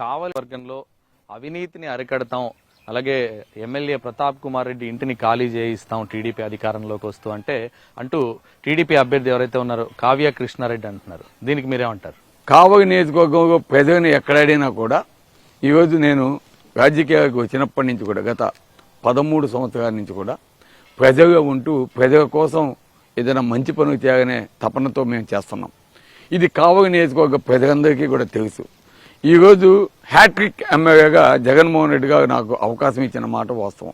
కావలి వర్గంలో అవినీతిని అరికడతాం అలాగే ఎమ్మెల్యే ప్రతాప్ కుమార్ రెడ్డి ఇంటిని ఖాళీ చేయిస్తాం టీడీపీ అధికారంలోకి వస్తూ అంటే అంటూ టీడీపీ అభ్యర్థి ఎవరైతే ఉన్నారో కావ్య కృష్ణారెడ్డి అంటున్నారు. దీనికి మీరేమంటారు? కావలి నియోజకవర్గంలో ప్రజలను ఎక్కడైనా కూడా ఈరోజు నేను రాజకీయాలకు వచ్చినప్పటి నుంచి కూడా గత పదమూడు సంవత్సరాల నుంచి కూడా ప్రజగా ఉంటూ ప్రజల కోసం ఏదైనా మంచి పనులు చేయాలనే తపనతో మేము చేస్తున్నాం. ఇది కావలి నియోజకవర్గ ప్రజలందరికీ కూడా తెలుసు. ఈరోజు హ్యాట్రిక్ ఎమ్మెల్యేగా జగన్మోహన్ రెడ్డి గారు నాకు అవకాశం ఇచ్చిన మాట వాస్తవం.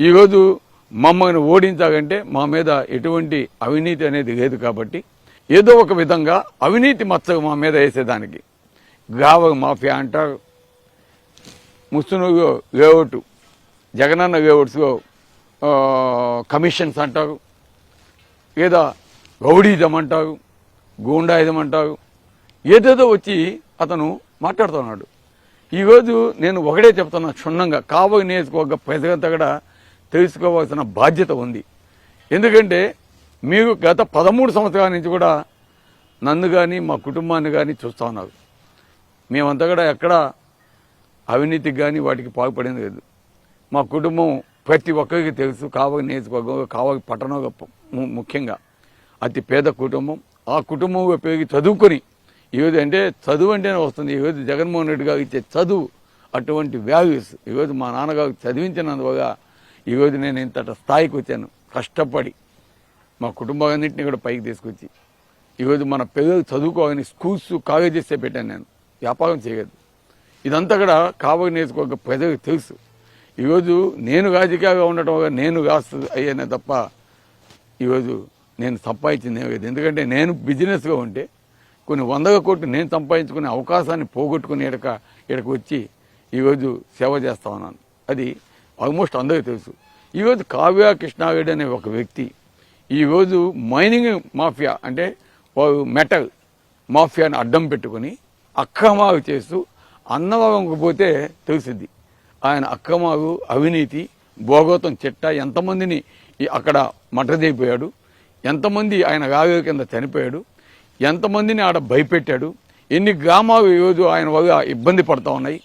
ఈరోజు మమ్మల్ని ఓడించాలంటే మా మీద ఎటువంటి అవినీతి అనేది లేదు కాబట్టి ఏదో ఒక విధంగా అవినీతి మచ్చ మా మీద వేసేదానికి. గావ మాఫియా అంటారు. ముస్తునుగు లేఅవుట్ జగనన్న లేఅవుట్స్లో కమిషన్స్ అంటారు. లేదా గౌడీజం అంటారు గూండాయిజం అంటారు. ఏదేదో వచ్చి అతను మాట్లాడుతున్నాడు. ఈరోజు నేను ఒకటే చెప్తున్నా క్షుణ్ణంగా. కాబోయే నియోజకవర్గ ప్రజలంతా కూడా తెలుసుకోవాల్సిన బాధ్యత ఉంది. ఎందుకంటే మీరు గత పదమూడు సంవత్సరాల నుంచి కూడా నన్ను కానీ మా కుటుంబాన్ని కానీ చూస్తూ ఉన్నారు. మేమంతా కూడా ఎక్కడ అవినీతికి కానీ వాటికి పాల్పడింది లేదు. మా కుటుంబం ప్రతి ఒక్కరికి తెలుసు. కావలి నియోజకవర్గం కావలి పట్టణంలో ముఖ్యంగా. అతి పేద కుటుంబం. ఆ కుటుంబం ఉపయోగి చదువుకొని ఈరోజు అంటే చదువు అంటేనే వస్తుంది. ఈరోజు జగన్మోహన్ రెడ్డి గారు ఇచ్చే చదువు అటువంటి వాల్యూస్ ఈరోజు మా నాన్నగారు చదివించినందువల్ల ఈరోజు నేను ఇంతట స్థాయికి వచ్చాను. కష్టపడి మా కుటుంబాన్నింటినీ కూడా పైకి తీసుకొచ్చి ఈరోజు మన పిల్లలు చదువుకోవాలని స్కూల్స్ కాలేజెస్ పెట్టాను నేను. వ్యాపారం చేయలేదు. ఇదంతా కూడా కాబోయే నేర్చుకోక ప్రజలకు తెలుసు. ఈరోజు నేను రాజకీయంగా ఉండటం వల్ల నేను కాస్త అయ్యానే తప్ప ఈరోజు నేను సంపాదించింది ఏమీ లేదు. ఎందుకంటే నేను బిజినెస్గా ఉంటే కొన్ని వందల కోట్లు నేను సంపాదించుకునే అవకాశాన్ని పోగొట్టుకుని ఇడక ఇక్కడికి వచ్చి ఈరోజు సేవ చేస్తా ఉన్నాను. అది ఆల్మోస్ట్ అందరికీ తెలుసు. ఈరోజు కావ్య కృష్ణారెడ్డి అనే ఒక వ్యక్తి ఈరోజు మైనింగ్ మాఫియా అంటే వారు మెటల్ మాఫియాని అడ్డం పెట్టుకుని అక్రమాలు చేస్తూ అన్నవరంకు పోతే తెలిసిద్ది. ఆయన అక్రమాలు అవినీతి భోగోతం చెట్ట ఎంతమందిని అక్కడ మటదైపోయాడు ఎంతమంది ఆయన రాగల కింద చనిపోయాడు ఎంతమందిని ఆడ భయపెట్టాడు? ఎన్ని గ్రామాలు ఈరోజు ఆయన వల్ల ఇబ్బంది పడతా ఉన్నాయి?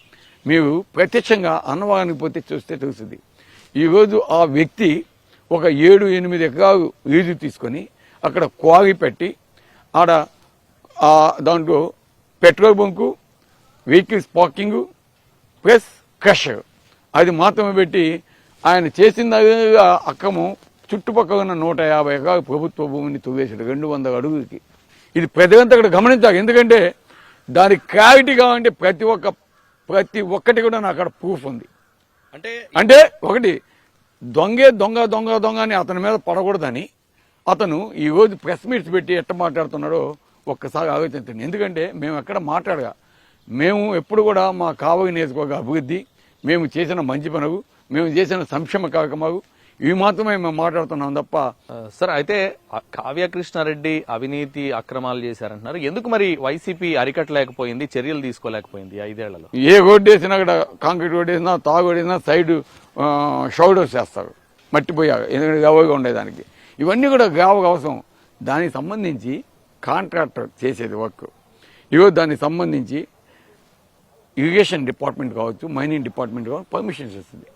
మీరు ప్రత్యక్షంగా అన్నవరానికి పోతే చూస్తే తెలుస్తుంది. ఈరోజు ఆ వ్యక్తి ఒక ఏడు ఎనిమిది ఎకరాలు లీజు తీసుకొని అక్కడ క్వారీ పెట్టి ఆడ దాంట్లో petrol bunk vehicles parking plus crusher. అది మాత్రమే పెట్టి ఆయన చేసిన అక్కము చుట్టుపక్కల ఉన్న నూట యాభై ఎకరాలు ప్రభుత్వ భూమిని తువ్వేశాడు రెండు వందల అడుగులకి. ఇది ప్రజలంతా ఇక్కడ గమనించాలి. ఎందుకంటే దాని క్లారిటీ కావాలంటే ప్రతి ఒక్క ప్రతి ఒక్కటి కూడా నాకు అక్కడ ప్రూఫ్ ఉంది. అంటే అంటే ఒకటి దొంగే దొంగ దొంగ దొంగ అని అతని మీద పడకూడదని అతను ఈ రోజు ప్రెస్ మీట్స్ పెట్టి ఎట్ట మాట్లాడుతున్నాడో ఒక్కసారి ఆలోచించండి ఎందుకంటే మేము ఎక్కడ మాట్లాడగా. మేము ఎప్పుడు కూడా మా కావగి నియోజకవర్గ అభివృద్ధి మేము చేసిన మంచి పనులు మేము చేసిన సంక్షేమ కార్యక్రమాలు ఇవి మాత్రమే మేము మాట్లాడుతున్నాం తప్ప సార్ అయితే కావ్య కృష్ణారెడ్డి అవినీతి అక్రమాలు చేశారంటున్నారు. ఎందుకు మరి వైసీపీ అరికట్టలేకపోయింది చర్యలు తీసుకోలేకపోయింది ఐదేళ్ళలో? ఏ రోడ్డు వేసినా అక్కడ కాంక్రీట్ రోడ్డు వేసినా తాగు రోడ్డు వేసినా సైడ్ షౌడర్స్ చేస్తారు మట్టిపోయాక ఎందుకంటే గవగా ఉండేదానికి. ఇవన్నీ కూడా గావకు అవసరం. దానికి సంబంధించి కాంట్రాక్టర్ చేసేది వర్క్. ఇవో దానికి సంబంధించి ఇరిగేషన్ డిపార్ట్మెంట్ కావచ్చు మైనింగ్ డిపార్ట్మెంట్ కావచ్చు పర్మిషన్స్ ఇస్తుంది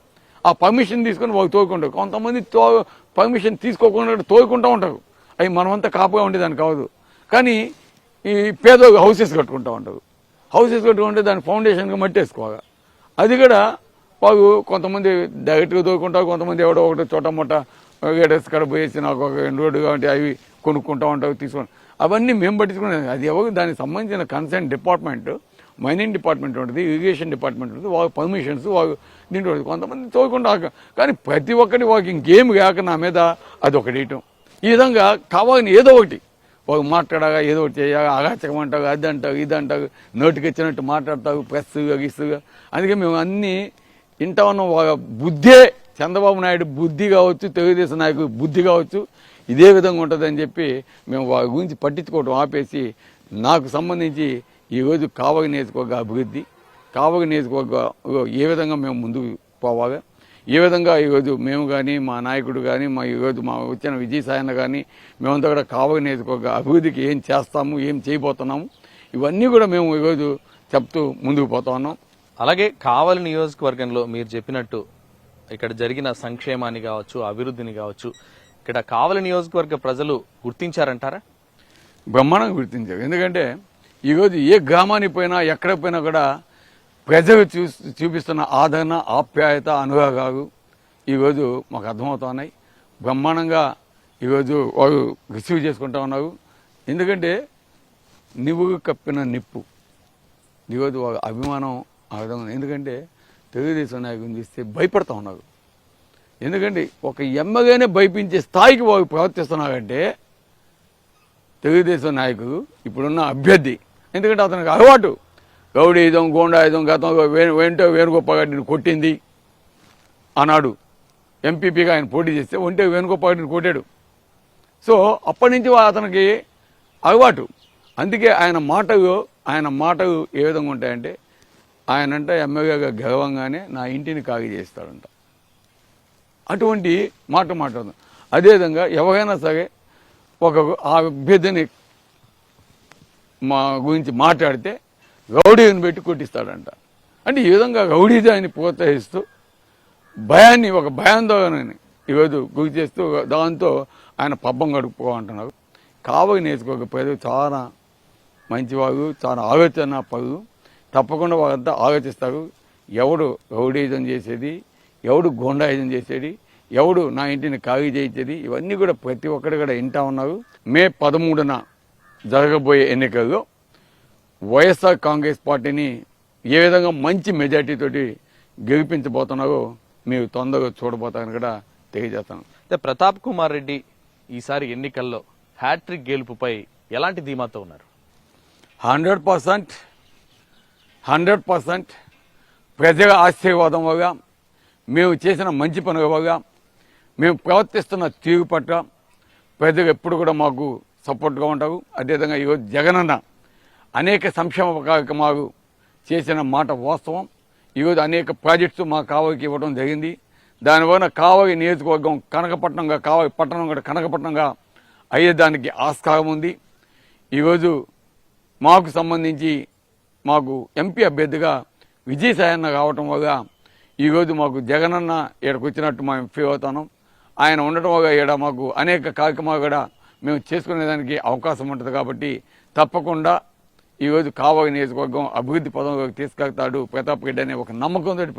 ఆ పర్మిషన్ తీసుకొని వాళ్ళు తోలుకుంటారు కొంతమంది తో పర్మిషన్ తీసుకోకుండా తోలుకుంటూ ఉంటారు. అవి మనమంతా కాపుగా ఉండేదాన్ని కాదు. కానీ ఈ పేద హౌసెస్ కట్టుకుంటూ ఉంటారు. హౌసెస్ కట్టుకుంటే దాని ఫౌండేషన్గా మట్టేసుకోవాలి. అది కూడా వాళ్ళు కొంతమంది డైరెక్ట్గా తోలుకుంటారు కొంతమంది ఎవడో ఒకటి చోట మొట్ట గేటర్స్ కడ పోయేసి నాకు ఒక రెండు రోడ్డు కాబట్టి అవి కొనుక్కుంటూ ఉంటారు తీసుకొని. అవన్నీ మేము పట్టించుకునేది అది ఎవరు దానికి సంబంధించిన కన్సర్న్ డిపార్ట్మెంట్ మైనింగ్ డిపార్ట్మెంట్ ఉంటుంది ఇరిగేషన్ డిపార్ట్మెంట్ ఉంటుంది వాళ్ళ పర్మిషన్స్ వాళ్ళు దీంట్లో కొంతమంది తోకుండా కానీ ప్రతి ఒక్కటి వాళ్ళకి ఇంకేం కాక నా మీద అది ఒకటి వేయటం ఈ విధంగా కావాలని ఏదో ఒకటి. వాళ్ళు మాట్లాడగా ఏదో ఒకటి చేయాలి అగాచకం అంటారు అది అంటారు ఇది అంటారు నోటికి వచ్చినట్టు మాట్లాడతారు ప్రెస్ గిస్సుగా అందుకే మేము అన్నీ ఇంటా ఉన్న వాళ్ళ బుద్ధే చంద్రబాబు నాయుడు బుద్ధి కావచ్చు తెలుగుదేశం నాయకుడు బుద్ధి కావచ్చు ఇదే విధంగా ఉంటుందని చెప్పి మేము వాళ్ళ గురించి పట్టించుకోవడం ఆపేసి నాకు సంబంధించి ఈరోజు కావగ నియోజకవర్గ అభివృద్ధి కావగ నియోజకవర్గ ఏ విధంగా మేము ముందుకు పోవాలి ఏ విధంగా ఈరోజు మేము కానీ మా నాయకుడు కానీ మా ఈరోజు మా వచ్చిన విజయసాయన్న కానీ మేమంతా కూడా కావగ నియోజకవర్గ అభివృద్ధికి ఏం చేస్తాము ఏం చేయబోతున్నాము ఇవన్నీ కూడా మేము ఈరోజు చెప్తూ ముందుకు పోతా ఉన్నాం. అలాగే కావలి నియోజకవర్గంలో మీరు చెప్పినట్టు ఇక్కడ జరిగిన సంక్షేమాన్ని కావచ్చు అభివృద్ధిని కావచ్చు ఇక్కడ కావలి నియోజకవర్గ ప్రజలు గుర్తించారంటారా? బ్రహ్మాండంగా గుర్తించారు. ఎందుకంటే ఈరోజు ఏ గ్రామానికి పోయినా ఎక్కడ పోయినా కూడా ప్రజలు చూ చూపిస్తున్న ఆదరణ ఆప్యాయత అనురాగాలు ఈరోజు మాకు అర్థమవుతున్నాయి బ్రహ్మాండంగా ఈరోజు వారు రిసీవ్ చేసుకుంటా ఉన్నారు. ఎందుకంటే నివ్వు కప్పిన నిప్పు. ఈరోజు వారు అభిమానం ఆ విధంగా ఎందుకంటే తెలుగుదేశం నాయకుని చూస్తే భయపడతా ఉన్నారు. ఎందుకంటే ఒక ఎమ్మగానే భయపించే స్థాయికి వారు ప్రవర్తిస్తున్నారంటే తెలుగుదేశం నాయకుడు ఇప్పుడున్న అభ్యర్థి ఎందుకంటే అతనికి అలవాటు. గౌడీయుధం గోండాయుధం గతంలో వే- వేంటో వేణుగోపాల్ గారిని కొట్టింది అన్నాడు. ఎంపీపీగా ఆయన పోటీ చేస్తే ఒంటే వేణుగోపాల్ గారిని కొట్టాడు. సో అప్పటి నుంచి అతనికి అలవాటు. అందుకే ఆయన మాటలు ఆయన మాటలు ఏ విధంగా ఉంటాయంటే ఆయనంట ఎమ్మెల్యేగా గెలవంగానే నా ఇంటిని ఖాళీ చేస్తాడంట. అటువంటి మాట మాట్లాడదాం అదేవిధంగా ఎవరైనా సరే ఒక ఆ అభ్యర్థిని మా గురించి మాట్లాడితే గౌడీని పెట్టి కొట్టిస్తాడంట. అంటే ఈ విధంగా రౌడీజాన్ని ప్రోత్సహిస్తూ భయాన్ని ఒక భయాందోళనని ఈరోజు గురి చేస్తూ దాంతో ఆయన పబ్బం గడుపుకోమంటున్నారు. కావలి నేర్చుకోక ప్రజలు చాలా మంచివారు చాలా ఆలోచన పరులు. తప్పకుండా వారంతా ఆలోచిస్తారు. ఎవడు రౌడీజం చేసేది ఎవడు గోండాయిజం చేసేది ఎవడు నా ఇంటిని ఖాళీ చేయించేది ఇవన్నీ కూడా ప్రతి ఒక్కరు కూడా వింటా ఉన్నారు. మే పదమూడున జరగబోయే ఎన్నికల్లో వైఎస్ఆర్ కాంగ్రెస్ పార్టీని ఏ విధంగా మంచి మెజార్టీతోటి గెలిపించబోతున్నారో మీరు తొందరగా చూడబోతారని కూడా తెలియజేస్తాను. అయితే ప్రతాప్ కుమార్ రెడ్డి ఈసారి ఎన్నికల్లో హ్యాట్రిక్ గెలుపుపై ఎలాంటి ధీమాతో ఉన్నారు? హండ్రెడ్ పర్సెంట్ హండ్రెడ్ పర్సెంట్ ప్రజల ఆశీర్వాదం వల్ల మేము చేసిన మంచి పనుల వల్ల మేము ప్రవర్తిస్తున్న తీరు పట్ల ప్రజలు ఎప్పుడు కూడా మాకు సపోర్ట్గా ఉంటావు. అదేవిధంగా ఈరోజు జగనన్న అనేక సంక్షేమ కార్యక్రమాలు చేసిన మాట వాస్తవం. ఈరోజు అనేక ప్రాజెక్ట్స్ మా కావలికి ఇవ్వడం జరిగింది. దానివల్ల కావలి నియోజకవర్గం కనకపట్నంగా కావలి పట్టణం కూడా కనకపట్నంగా అయ్యేదానికి ఆస్కారం ఉంది. ఈరోజు మాకు సంబంధించి మాకు ఎంపీ అభ్యర్థిగా విజయసాయన్న కావటం వల్ల ఈరోజు మాకు జగనన్న ఇక్కడికి వచ్చినట్టు మేము ఫీల్ అవుతున్నాం. ఆయన ఉండటం వల్ల ఇక్కడ మాకు అనేక కార్యక్రమాలు కూడా మేము చేసుకునేదానికి అవకాశం ఉంటుంది కాబట్టి తప్పకుండా ఈరోజు కావలి నియోజకవర్గం అభివృద్ధి పదంలోకి తీసుకెళ్తాడు ప్రతాప్ రెడ్డి అనే ఒక నమ్మకంతో